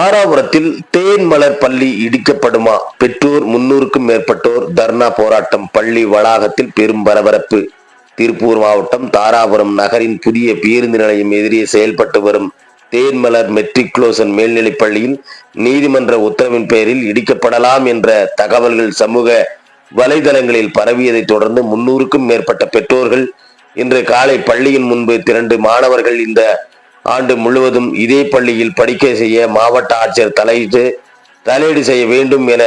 தாராபுரத்தில் தேன் மலர் பள்ளி இடிக்கப்படுமா? பெற்றோர் முன்னூறுக்கும் மேற்பட்டோர் தர்ணா போராட்டம் பள்ளி வளாகத்தில் பெரும் பரபரப்பு. திருப்பூர் மாவட்டம் தாராபுரம் நகரின் புதிய பேருந்து நிலையம் எதிரே செயல்பட்டு வரும் தேன்மலர் மெட்ரிகுலோசன் மேல்நிலைப் பள்ளியில் நீதிமன்ற உத்தரவின் பெயரில் இடிக்கப்படலாம் என்ற தகவல்கள் சமூக வலைதளங்களில் பரவியதைத் தொடர்ந்து முன்னூறுக்கும் மேற்பட்ட பெற்றோர்கள் இன்று காலை பள்ளியின் முன்பு திரண்டு மாணவர்கள் இந்த ஆண்டு முழுவதும் இதே பள்ளியில் படிக்க செய்ய மாவட்ட ஆட்சியர் தலையிட்டு தலையீடு செய்ய வேண்டும் என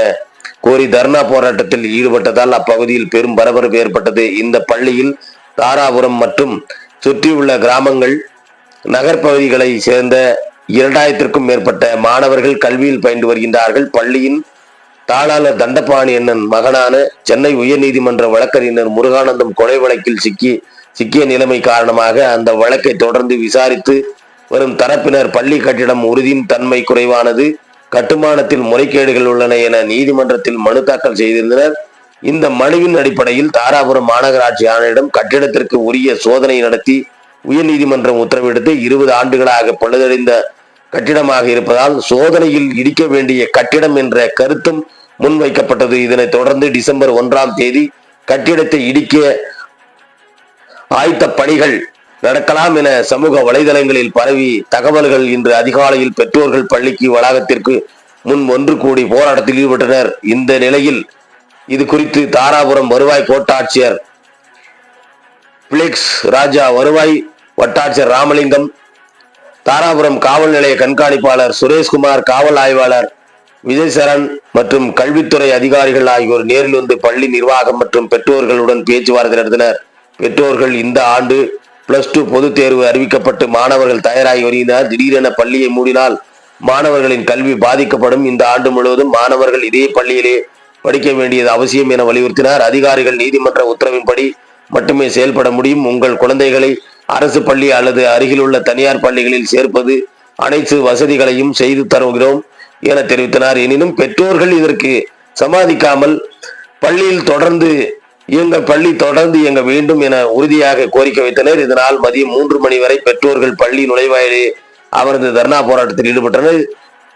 கோரி தர்ணா போராட்டத்தில் ஈடுபட்டதால் அப்பகுதியில் பெரும் பரபரப்பு ஏற்பட்டது. இந்த பள்ளியில் தாராபுரம் மற்றும் சுற்றியுள்ள கிராமங்கள் நகர்ப்பகுதிகளை சேர்ந்த இரண்டாயிரத்திற்கும் மேற்பட்ட மாணவர்கள் கல்வியில் பயின்று வருகின்றார்கள். பள்ளியின் தாளாளர் தண்டபாணி அண்ணன் மகனான சென்னை உயர்நீதிமன்ற வழக்கறிஞர் முருகானந்தம் கொலை வழக்கில் சிக்கி சிக்கிய நிலைமை காரணமாக அந்த வழக்கை தொடர்ந்து விசாரித்து வரும் தரப்பினர் பள்ளி கட்டிடம் உறுதியின் தன்மை குறைவானது கட்டுமானத்தில் முறைகேடுகள் உள்ளன என நீதிமன்றத்தில் மனு தாக்கல் செய்திருந்தனர். இந்த மனுவின் அடிப்படையில் தாராபுரம் மாநகராட்சி ஆணையிடம் கட்டிடத்திற்கு உரிய சோதனை நடத்தி உயர்நீதிமன்றம் உத்தரவிடுத்து இருபது ஆண்டுகளாக பழுதடைந்த கட்டிடமாக இருப்பதால் சோதனையில் இடிக்க வேண்டிய கட்டிடம் என்ற கருத்தும் முன்வைக்கப்பட்டது. இதனைத் தொடர்ந்து டிசம்பர் ஒன்றாம் தேதி கட்டிடத்தை இடிக்க ஆயத்த பணிகள் நடக்கலாம் என சமூக வலைதளங்களில் பரவி தகவல்கள் இன்று அதிகாலையில் பெற்றோர்கள் பள்ளிக்கு வளாகத்திற்கு முன் ஒன்று கூடி போராட்டத்தில் ஈடுபட்டனர். இந்த நிலையில் இது குறித்து தாராபுரம் வருவாய் கோட்டாட்சியர் பிளெக்ஸ் ராஜா வருவாய் வட்டாட்சியர் ராமலிங்கம் தாராபுரம் காவல் நிலைய கண்காணிப்பாளர் சுரேஷ்குமார் காவல் ஆய்வாளர் விஜய் சரண் மற்றும் கல்வித்துறை அதிகாரிகள் ஆகியோர் நேரில் வந்து பள்ளி நிர்வாகம் மற்றும் பெற்றோர்களுடன் பேச்சுவார்த்தை நடத்தினர். பெற்றோர்கள் இந்த ஆண்டு பிளஸ் டூ பொதுத் தேர்வு அறிவிக்கப்பட்டு மாணவர்கள் தயாராகி வருகின்றனர். திடீரென பள்ளியை மூடினால் மாணவர்களின் கல்வி பாதிக்கப்படும். இந்த ஆண்டு முழுவதும் மாணவர்கள் இதே பள்ளியிலே படிக்க வேண்டியது அவசியம் என வலியுறுத்தினார். அதிகாரிகள் நீதிமன்ற உத்தரவின்படி மட்டுமே செயல்பட முடியும். உங்கள் குழந்தைகளை அரசு பள்ளி அல்லது அருகிலுள்ள தனியார் பள்ளிகளில் சேர்ப்பது அனைத்து வசதிகளையும் செய்து தருகிறோம் என தெரிவித்தனர். எனினும் பெற்றோர்கள் இதற்கு சமாதிக்காமல் பள்ளியில் தொடர்ந்து இயங்க பள்ளி தொடர்ந்து இயங்க வேண்டும் என உறுதியாக கோரிக்கை வைத்தனர். இதனால் மதியம் மூன்று மணி வரை பெற்றோர்கள் பள்ளி நுழைவாயிலே அவரது தர்ணா போராட்டத்தில் ஈடுபட்டனர்.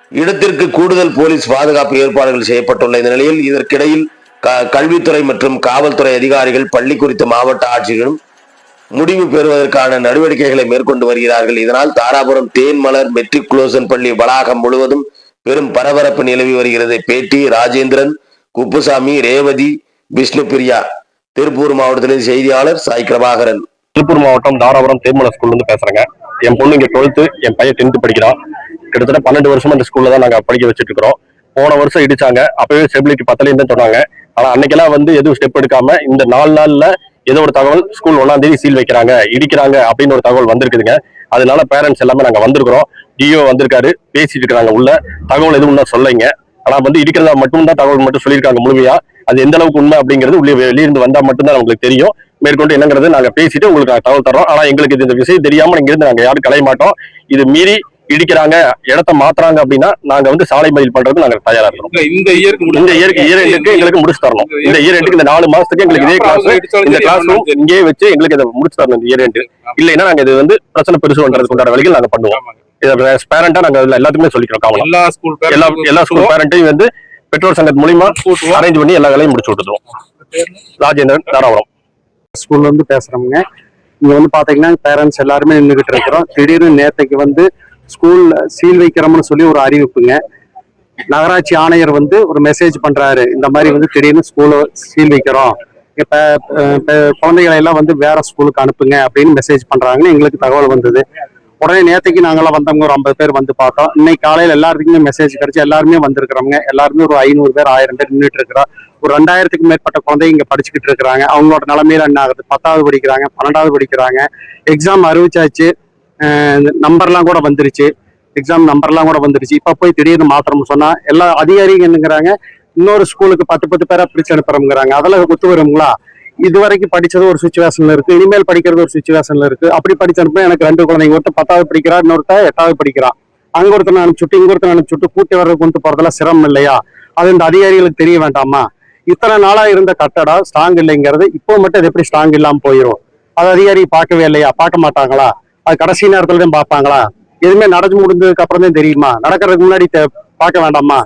இடத்திற்கு கூடுதல் போலீஸ் பாதுகாப்பு ஏற்பாடுகள் செய்யப்பட்டுள்ள இந்த நிலையில் இதற்கிடையில் க- கல்வித்துறை மற்றும் காவல்துறை அதிகாரிகள் பள்ளி குறித்த மாவட்ட ஆட்சியர்களும் முடிவு பெறுவதற்கான நடவடிக்கைகளை மேற்கொண்டு வருகிறார்கள். இதனால் தாராபுரம் தேன்மலர் மெட்ரிகுலோசன் பள்ளி வளாகம் முழுவதும் பெரும் பரபரப்பு நிலவி வருகிறது. பேட்டி ராஜேந்திரன் குப்புசாமி ரேவதி விஷ்ணு பிரியா திருப்பூர் மாவட்டத்திலிருந்து செய்தியாளர் சாய் பிரபாகரன் திருப்பூர் மாவட்டம் தாராபுரம் தேர்மலை ஸ்கூல்ல இருந்து பேசுறேங்க. என் பொண்ணு இங்க டுவெல்த்து என் பையன் டென்த் படிக்கிறான் கிட்டத்தட்ட பன்னெண்டு வருஷமா இந்த ஸ்கூல்ல தான் நாங்க படிக்க வச்சுட்டு இருக்கிறோம் போன வருஷம் இடிச்சாங்க. அப்பவே ஸ்டெபிலிட்டி பத்தலைன்னு தான் சொன்னாங்க. ஆனா அன்னைக்கெல்லாம் வந்து எதுவும் ஸ்டெப் எடுக்காம இந்த நாலு நாள்ல ஏதோ ஒரு தகவல் ஸ்கூல் ஒன்னாம் தேதி சீல் வைக்கிறாங்க. இடிக்கிறாங்க அப்படின்னு ஒரு தகவல் வந்திருக்குதுங்க. அதனால பேரண்ட்ஸ் எல்லாமே நாங்க வந்திருக்கிறோம். டிஓ வந்திருக்காரு. பேசிட்டு இருக்கிறாங்க உள்ள. தகவல் எதுவும் இன்னும் சொல்லைங்க ஆனா வந்து இடிக்கிறதா மட்டும் தான் தகவல் மட்டும் சொல்லியிருக்காங்க முழுமையா. அது எந்த அளவுக்கு உண்மை அப்படிங்கிறது உள்ளே வெளியிருந்து வந்தா மட்டும்தான் உங்களுக்கு தெரியும். மேற்கொண்டு என்னங்கிறது நாங்க பேசிட்டு உங்களுக்கு தகவல் தர்றோம். ஆனா எங்களுக்கு இந்த விஷயம் தெரியாம இங்கிருந்து நாங்க யாரும் கலைய மாட்டோம். இது மீறி இடிக்கிறாங்க இடத்த மாத்துறாங்க அப்படின்னா நாங்க வந்து சாலை மதில் பண்றதுக்கு நாங்க தயாரா இருக்கிறோம் இந்த- இயருக்கு இந்த இயருக்கு இயர் எண்டுக்கு எங்களுக்கு முடிச்சு தரணும். இந்த இயர் எண்டுக்கு இந்த நாலு மாசத்துக்கு எங்களுக்கு இதே கிளாஸ் இந்த கிளாஸ் ரூம் இங்கேயே வச்சு எங்களுக்கு இதை முடிச்சு தரணும் இந்த இயர் எண்டு. இல்லைன்னா நாங்க இது வந்து பிரச்சனை பெருசு பண்றதுக்கு உண்டான வேலைகள் நாங்க பண்ணுவோம். பேரண்டா நாங்க எல்லாத்துக்குமே சொல்லிக்கிறோம் காவலம் எல்லா ஸ்கூல் எல்லா எல்லா ஸ்கூல் பேரண்ட்டையும் வந்து பெற்றோர் சங்கத்து மூலியமா அரேஞ்ச் பண்ணி எல்லா வேலையும் முடிச்சு விட்டுருவோம். ராஜேந்திரன் தாராபுரம். ஸ்கூல்ல இருந்து பேசுறோம்ங்க இங்க வந்து பாத்தீங்கன்னா பேரண்ட்ஸ் எல்லாருமே நின்றுகிட்டு இருக்கிறோம். திடீர்னு நேத்தைக்கு வந்து ஸ்கூல்ல சீல் வைக்கிறோம்னு சொல்லி ஒரு அறிவிப்புங்க. நகராட்சி ஆணையர் வந்து ஒரு மெசேஜ் பண்றாரு. இந்த மாதிரி வந்து திடீர்னு ஸ்கூல சீல் வைக்கிறோம். இப்ப அஹ், இப்ப குழந்தைகளை எல்லாம் வந்து வேற ஸ்கூலுக்கு அனுப்புங்க அப்படின்னு மெசேஜ் பண்றாங்கன்னு எங்களுக்கு தகவல் வந்தது. உடனே நேற்றுக்கு நாங்களாம் வந்தவங்க ஒரு ஐம்பது பேர் வந்து பார்த்தோம். இன்னைக்கு காலையில் எல்லாருக்குமே மெசேஜ் கிடச்சி எல்லாருமே வந்திருக்கிறவங்க. எல்லாருமே ஒரு ஐநூறு பேர் ஆயிரம் பேர் நின்றுட்டு இருக்கிறோம் ஒரு ரெண்டாயிரத்துக்கு மேற்பட்ட குழந்தைங்க இங்கே படிச்சுக்கிட்டு இருக்கிறாங்க. அவங்களோட நிலைமையில என்ன ஆகுது? பத்தாவது படிக்கிறாங்க பன்னெண்டாவது படிக்கிறாங்க. எக்ஸாம் அறிவிச்சாச்சு. நம்பர்லாம் கூட வந்துருச்சு. எக்ஸாம் நம்பர்லாம் கூட வந்துருச்சு. இப்போ போய் திடீர்னு மாத்திரம் சொன்னால் எல்லா அதிகாரிங்க என்னங்கிறாங்க இன்னொரு ஸ்கூலுக்கு பத்து பத்து பேராக பிரிச்சு அனுப்புறோங்கிறாங்க அதெல்லாம் ஒத்து வருங்களா? இது வரைக்கும் படிச்சது ஒரு சுச்சுவேஷன்ல இருக்கு. இனிமேல் படிக்கிறது ஒரு சுச்சுவேஷன்ல இருக்கு. அப்படி படிச்சு அனுப்ப எனக்கு ரெண்டு குழந்தைங்க. ஒருத்தர் பத்தாவது படிக்கிறா இன்னொருத்தர் எட்டாவது படிக்கிறான். அங்க ஒருத்தனை அனுப்பிச்சுட்டு இங்க ஒருத்தனை அனுப்பிச்சுட்டு கூட்டி வர்றது கொண்டு போறதெல்லாம் சிரமம் இல்லையா? அது இந்த அதிகாரிகளுக்கு தெரிய வேண்டாமா? இத்தனை நாளா இருந்த கட்டடம் ஸ்ட்ராங் இல்லைங்கிறது இப்போ மட்டும் அது எப்படி ஸ்ட்ராங் இல்லாம போயிடும் அது அதிகாரி பார்க்கவே இல்லையா? பார்க்க மாட்டாங்களா? அது கடைசி நேரத்துல தான் பார்ப்பாங்களா? எதுவுமே நடந்து முடிஞ்சதுக்கு அப்புறம் தான் தெரியுமா? நடக்கிறதுக்கு முன்னாடி பார்க்க வேண்டாமா?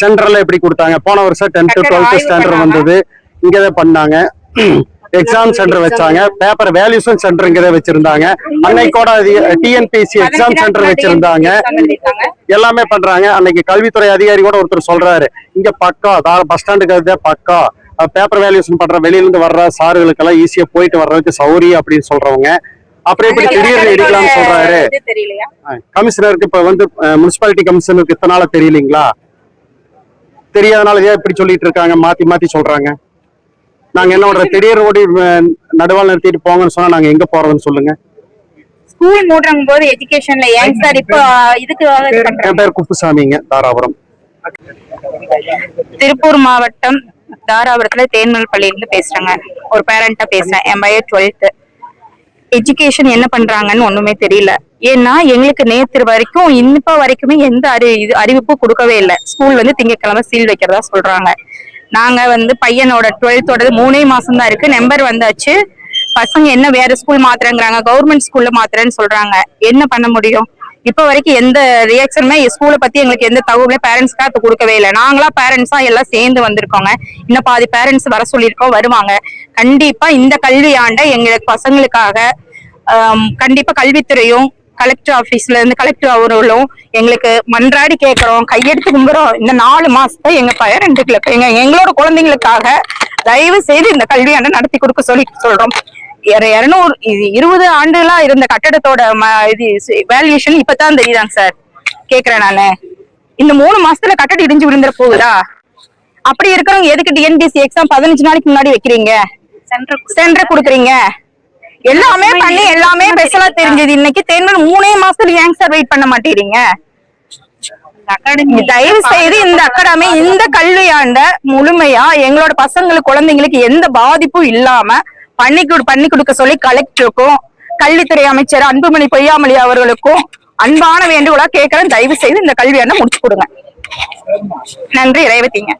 சென்டர்ல எப்படி கொடுத்தாங்க? போன வருஷம் டென்த் டக்குனு டுவெல்த் ஆய்வு ஸ்டாண்டர்ட் பண்ணாம. வந்தது இங்கதான் பண்ணாங்க. எக்ஸாம் சென்டர் வச்சாங்க. பேப்பர் வேல்யூஷன் சென்டர் இங்கதான் வச்சிருந்தாங்க. அன்னைக்கோட டிஎன்பிசி எக்ஸாம் சென்டர் வச்சிருந்தாங்க. எல்லாமே பண்றாங்க. அன்னைக்கு கல்வித்துறை அதிகாரி கூட ஒருத்தர் சொல்றாரு. இங்க அதாவது பஸ் ஸ்டாண்டுக்கு பக்கம் பேப்பர் வேல்யூஷன் பண்ற வெளியில இருந்து வர்ற சாருகளுக்கெல்லாம் ஈஸியா போயிட்டு வர்றதுக்கு சௌரியம் அப்படின்னு சொல்றவங்க. அப்புறம் எப்படி திடீர்னு இடிக்கலாம்னு சொல்றாரு. கமிஷனருக்கு இப்ப வந்து முனிசிபாலிட்டி கமிஷனருக்கு இத்தனை நாளா தெரியலீங்களா? தெரியாதனால ஏன் இப்படி சொல்லிட்டு இருக்காங்க? மாத்தி மாத்தி சொல்றாங்க. நாங்க என்ன பண்றோம் திடீர் ஓடி நடுவால் நிறுத்திட்டு போங்கன்னு சொன்னா நாங்க எங்க போறதுன்னு சொல்லுங்க. ஸ்கூல் மூடுறங்க போது எஜுகேஷன்ல ஏன் சார் இப்போ இதுக்கு என் பேர் குப்புசாமிங்க தாராபுரம். திருப்பூர் மாவட்டம் தாராபுரத்துல தேன்மல் பள்ளியிலிருந்து பேசுறேங்க. ஒரு பேரண்டா பேசுறேன். என் பையன் டுவெல்த் எஜுகேஷன் என்ன பண்றாங்கன்னு ஒண்ணுமே தெரியல. ஏன்னா எங்களுக்கு நேத்து வரைக்கும் இப்ப வரைக்குமே எந்த அறி இது அறிவிப்பும் கொடுக்கவே இல்லை. ஸ்கூல் வந்து திங்கட்கிழமை சீல் வைக்கிறதா சொல்றாங்க. நாங்க வந்து பையனோட டுவெல்த்தோட மூணே மாசம் தான் இருக்கு. நம்பர் வந்தாச்சு. பசங்க என்ன வேற ஸ்கூல் மாத்துறேங்கிறாங்க. கவர்மெண்ட் ஸ்கூல்ல மாத்துறேன்னு சொல்றாங்க. என்ன பண்ண முடியும்? இப்ப வரைக்கும் எந்த ரியாக்ஷனுமே ஸ்கூலை பத்தி எங்களுக்கு எந்த தகவலுமே பேரண்ட்ஸ்க்கா அது கொடுக்கவே இல்லை. நாங்களா பேரண்ட்ஸா எல்லாம் சேர்ந்து வந்திருக்கோங்க. இன்னும் பாதி பேரண்ட்ஸ் வர சொல்லியிருக்கோம் வருவாங்க. கண்டிப்பா இந்த கல்வி ஆண்டை எங்களுக்கு பசங்களுக்காக கண்டிப்பா கல்வித்துறையும் கலெக்டர் ஆபீஸ்ல இருந்து கலெக்டர் அவர்களும் எங்களுக்கு மன்றாடி கேட்கிறோம் கையெடுத்து கும்புறோம். இந்த நாலு மாசத்தை எங்க பேரண்ட்டுகளுக்கு எங்க எங்களோட குழந்தைங்களுக்காக தயவு செய்து இந்த கல்வியாண்டை நடத்தி கொடுக்க சொல்லி சொல்றோம். இர- இருநூறு இது இருபது ஆண்டுகளா இருந்த கட்டடத்தோட இது வேல்யூஷன் இப்பதான் தெரியுதாங்க சார் கேக்குறேன் நானு. இந்த மூணு மாசத்துல கட்டடம் இடிஞ்சு விழுந்துற போகுதா? அப்படி இருக்கிறவங்க எதுக்கு டிஎன்பிசி எக்ஸாம் பதினஞ்சு நாளைக்கு முன்னாடி வைக்கிறீங்க? சென்டர் கொடுக்குறீங்க. எல்லாமே பண்ணி எல்லாமே ஸ்பெஷலா தெரிஞ்சது. இன்னைக்கு தேர்தல் மூணே மாசத்துல ஏன் சார் வெயிட் பண்ண மாட்டேறீங்க தயவு செய்து இந்த அகாடமி இந்த கல்வியாண்ட முழுமையா எங்களோட பசங்களுக்கு குழந்தைங்களுக்கு எந்த பாதிப்பும் இல்லாம பண்ணி கொடு பண்ணி கொடுக்க சொல்லி கலெக்டருக்கும் கல்வித்துறை அமைச்சர் அன்புமணி பொய்யாமொழி அவர்களுக்கும் அன்பான வேண்டுகோளா கேட்கிறேன். தயவு செய்து இந்த கல்வியாண்ட முடிச்சு கொடுங்க. நன்றி ரேவதிங்க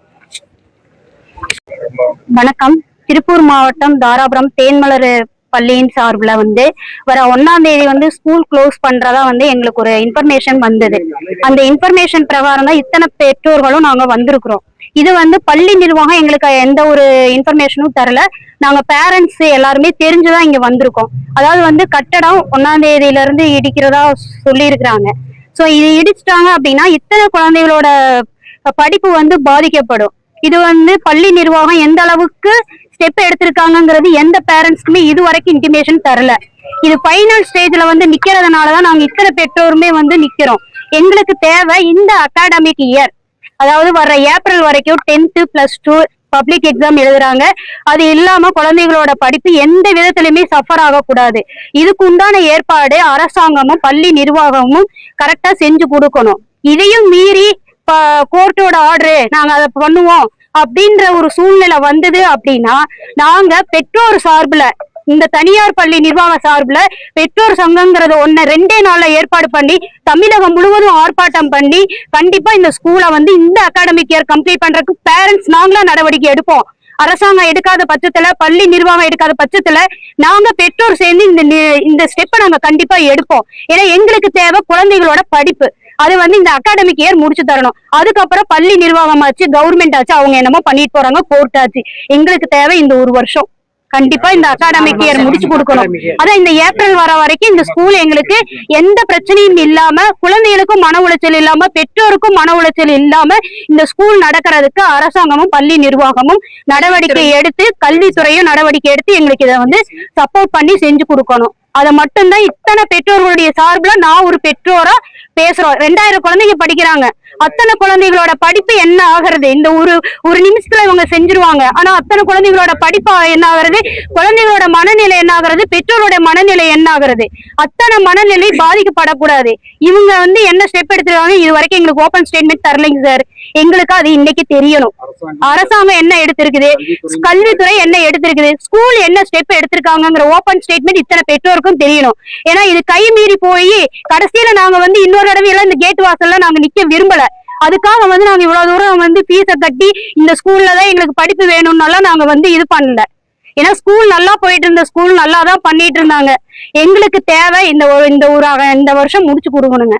வணக்கம். திருப்பூர் மாவட்டம் தாராபுரம் தேன்மலர் பள்ளியின் சார்பில் வந்து வர ஒன்னாம் தேதி வந்து ஸ்கூல் க்ளோஸ் பண்றதா வந்து எங்களுக்கு ஒரு இன்ஃபர்மேஷன் வந்தது. அந்த இன்ஃபர்மேஷன் பிரகாரம் தான் இத்தனை பெற்றோர்களும் நாங்க வந்திருக்கிறோம். இது வந்து பள்ளி நிர்வாகம் எங்களுக்கு எந்த ஒரு இன்ஃபர்மேஷனும் தரல. நாங்க பேரண்ட்ஸ் எல்லாருமே தெரிஞ்சுதான் இங்க வந்திருக்கோம். அதாவது வந்து கட்டடம் ஒன்னாம் தேதியில இருந்து இடிக்கிறதா சொல்லி இருக்கிறாங்க சோ இது இடிச்சிட்டாங்க அப்படின்னா இத்தனை குழந்தைகளோட படிப்பு வந்து பாதிக்கப்படும். இது வந்து பள்ளி நிர்வாகம் எந்த அளவுக்கு ஸ்டெப் எடுத்திருக்காங்கங்கிறது எந்த பேரண்ட்ஸ்க்குமே இது வரைக்கும் இன்டிமேஷன் தரல. இது ஃபைனல் ஸ்டேஜ்ல வந்து நிக்கிறதுனாலதான் நாங்க இத்தனை பெற்றோருமே வந்து நிக்கிறோம். எங்களுக்கு தேவை இந்த அகாடமிக் இயர் அதாவது வர்ற ஏப்ரல் வரைக்கும் tenth plus two public exam எழுதுறாங்க. அது இல்லாம குழந்தைகளோட படிப்பு எந்த விதத்திலுமே சஃபர் ஆகக்கூடாது. இதுக்கு உண்டான ஏற்பாடு அரசாங்கமும் பள்ளி நிர்வாகமும் கரெக்டா செஞ்சு கொடுக்கணும். இதையும் மீறி கோர்ட்டோட ஆர்டரு நாங்க அதை பண்ணுவோம். அப்படின்ற ஒரு சூழ்நிலை வந்தது அப்படின்னா நாங்க பெற்றோர் சார்பில் இந்த தனியார் பள்ளி நிர்வாக சார்பில் பெற்றோர் சங்கங்கிறத ஒன்று ரெண்டே நாளில் ஏற்பாடு பண்ணி தமிழகம் முழுவதும் ஆர்ப்பாட்டம் பண்ணி கண்டிப்பாக இந்த ஸ்கூலை வந்து இந்த அகாடமிக் இயர் கம்ப்ளீட் பண்ணுறதுக்கு பேரண்ட்ஸ் நாங்களா நடவடிக்கை எடுப்போம். அரசாங்கம் எடுக்காத பட்சத்துல பள்ளி நிர்வாகம் எடுக்காத பட்சத்துல நாங்க பெற்றோர் சேர்ந்து இந்த இந்த ஸ்டெப்பை நாங்க கண்டிப்பா எடுப்போம். ஏன்னா எங்களுக்கு தேவை குழந்தைகளோட படிப்பு. அது வந்து இந்த அகாடமிக் இயர் முடிச்சு தரணும். அதுக்கப்புறம் பள்ளி நிர்வாகம் ஆச்சு கவர்மெண்ட் ஆச்சு அவங்க என்னமோ பண்ணிட்டு போறாங்க கோர்ட் ஆச்சு. எங்களுக்கு தேவை இந்த ஒரு வருஷம். கண்டிப்பா இந்த அகாடமிக் இயர் முடிச்சு கொடுக்கணும். அதான் இந்த ஏப்ரல் வர வரைக்கும் இந்த ஸ்கூல் எங்களுக்கு எந்த பிரச்சனையும் இல்லாம குழந்தைகளுக்கும் மன உளைச்சல் இல்லாம பெற்றோருக்கும் மன உளைச்சல் இல்லாம இந்த ஸ்கூல் நடக்கிறதுக்கு அரசாங்கமும் பள்ளி நிர்வாகமும் நடவடிக்கை எடுத்து கல்வித்துறையும் நடவடிக்கை எடுத்து எங்களுக்கு இதை வந்து சப்போர்ட் பண்ணி செஞ்சு கொடுக்கணும். அதை மட்டும்தான் இத்தனை பெற்றோர்களுடைய சார்புல நான் ஒரு பெற்றோரா பேசுறோம். ரெண்டாயிரம் குழந்தைங்க படிக்கிறாங்க. அத்தனை குழந்தைகளோட படிப்பு என்ன ஆகுறது? இந்த ஒரு ஒரு நிமிஷத்துல இவங்க செஞ்சிருவாங்க. ஆனா அத்தனை குழந்தைகளோட படிப்பு என்ன ஆகுறது? குழந்தைகளோட மனநிலை என்ன ஆகுறது? பெற்றோரோட மனநிலை என்ன ஆகுறது? அத்தனை மனநிலை பாதிக்கப்படக்கூடாது. இவங்க வந்து என்ன ஸ்டெப் எடுத்திருக்காங்க? இது வரைக்கும் எங்களுக்கு ஓபன் ஸ்டேட்மெண்ட் தரலைங்க சார் எங்களுக்கு அது இன்னைக்கு தெரியணும். அரசாங்கம். என்ன எடுத்திருக்குது? கல்வித்துறை என்ன எடுத்திருக்குது? ஸ்கூல் என்ன ஸ்டெப் எடுத்திருக்காங்கங்கிற ஓபன் ஸ்டேட்மெண்ட் இத்தனை பெற்றோருக்கும் தெரியணும். ஏன்னா இது கை மீறி போய் கடைசியில நாங்க வந்து இன்னொரு தடவை எல்லாம் இந்த கேட் வாசல்ல நாங்க நிக்க விரும்பல. அதுக்காக வந்து நாங்க இவ்வளவு தூரம் வந்து ஃபீஸை கட்டி இந்த ஸ்கூல்ல தான் எங்களுக்கு படிப்பு வேணும்னாலாம் நாங்க வந்து இது பண்ணல. ஏன்னா ஸ்கூல் நல்லா போயிட்டு இருந்த ஸ்கூல் நல்லா தான் பண்ணிட்டு இருந்தாங்க. எங்களுக்கு தேவை இந்த இந்த ஒரு இந்த வருஷம் முடிச்சு கொடுக்கணுங்க.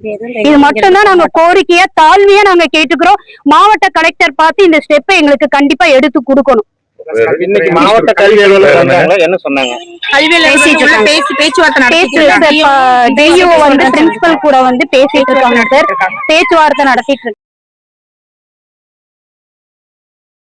இது மட்டும் தான் நாங்க கோரிக்கையா தாழ்மையா நாங்க கேட்டுக்கிறோம். மாவட்ட கலெக்டர் பார்த்து இந்த ஸ்டெப்பை எங்களுக்கு கண்டிப்பா எடுத்து கொடுக்கணும். இன்னைக்கு மாவட்ட கல்வி அலுவலர் வந்தாங்களா என்ன சொன்னாங்க? பேச்சுவார்த்தை வந்து பிரின்சிபல் கூட வந்து பேசிட்டு இருக்காங்க சார் பேச்சுவார்த்தை நடத்திட்டு